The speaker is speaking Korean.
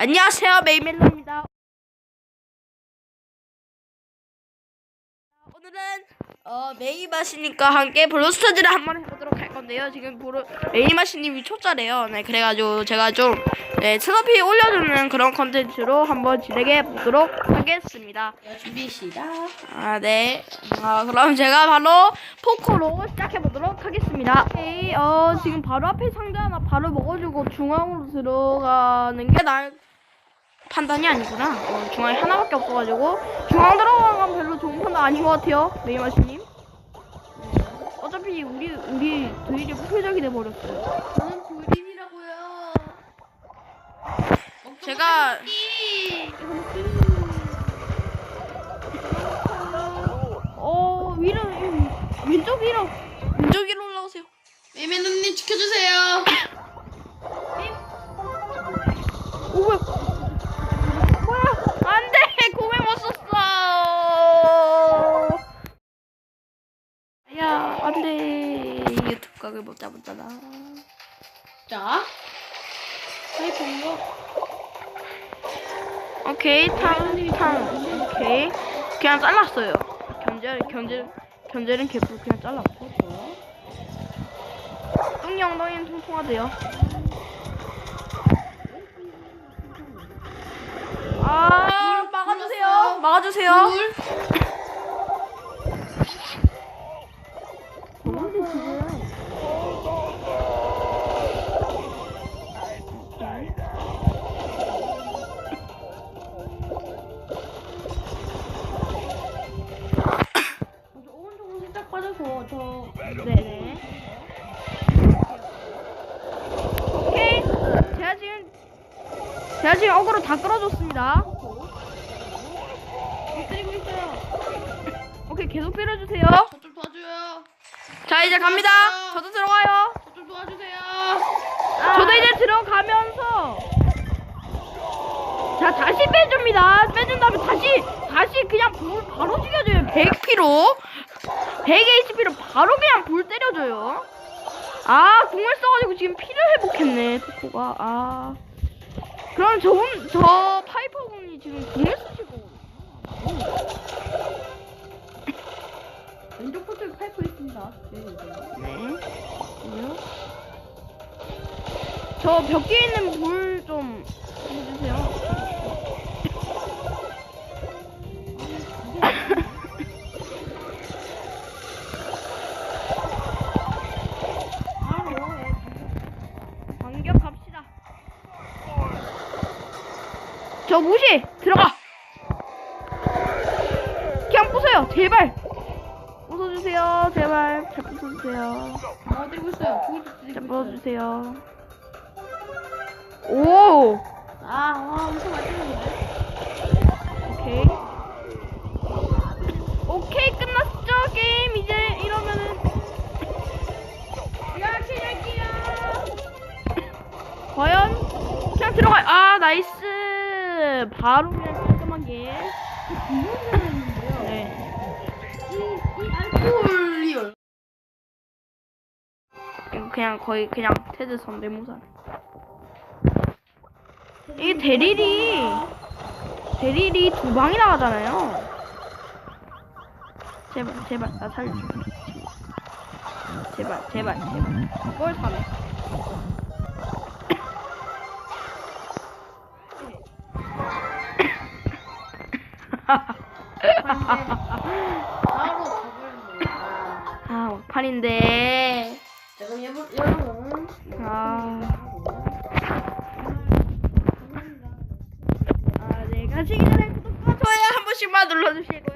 안녕하세요 메이멜로입니다 오늘은 어, 메이마시님과 함께 블루스타즈를 한번 해보도록 할 건데요 지금 보르 메이마시님이 초짜래요 네 그래가지고 제가 좀 네, 트로피 올려주는 그런 컨텐츠로 한번 진행해 보도록 하겠습니다 준비 시작. 아, 네. 아, 그럼 제가 바로 포커로 시작해 보도록 하겠습니다. 오케이, 어, 지금 바로 앞에 상자 하나 바로 먹어주고 중앙으로 들어가는 게날 판단이 아니구나. 어, 중앙에 하나밖에 없어가지고 중앙 들어가는 건 별로 좋은 판단 아닌 것 같아요. 메이마시님. 어차피 우리 우리 드일이 표적이 돼 버렸어요. 저는 불린이라고요. 제가 어 위로 왼쪽 위로 왼쪽 위로 올라오세요. 메메누님 지켜주세요. 야 안돼 유튜브 각을 못 잡았잖아. 자, 저희 본거 오케이 탕 탕 오케이 그냥 잘랐어요. 견제 견제 견제는 개뿔 그냥 잘랐고. 뚱영덩이는 통통하대요. 아 막아주세요. 막아주세요. 네네. 오케이. 제가 지금 어그로 다 끌어줬습니다. 때리고 있어요. 오케이 계속 때려주세요. 저좀 도와줘요. 자 이제 갑니다. 저도 들어가요. 저좀 도와주세요. 저도 이제 들어가면서 자 다시 빼줍니다. 빼준 다음에 다시 다시 그냥 불 바로 죽여줘요. 100피로 100 HP로 바로 그냥 불 때려줘요. 아 궁을 써가지고 지금 피를 회복했네 포코가. 아 그럼 저분 저 파이퍼 분이 지금 궁을 거 포트에 파이프 있습니다. 네, 네. 그리고요. 저벽 뒤에 있는 불좀 해주세요. 바로 예. 반격 갑시다. 저 무시 들어가. 그냥 부숴요 제발. 부숴주세요 제발 잘 부숴주세요. 어, 때리고 있어요. 잘. 부숴주세요. 오 아, 와, 엄청 많이 때리는데. 오케이. 오케이 끝났죠 게임 이제 이러면은 이렇게 할게요. 과연 그냥 들어가. 아 나이스. 바로 그냥 깔끔하게. 그냥 거의 그냥 테드 선대모사. 이 대릴이 대릴이 두 방이 나가잖아요. 제발 제발 나 살려줘. 제발 제발 제발. 그걸 사네. 아 막판인데. 자, 그럼. 아. 아, 네. 가시기 전에 구독과 좋아요 한 번씩만 눌러주시고요.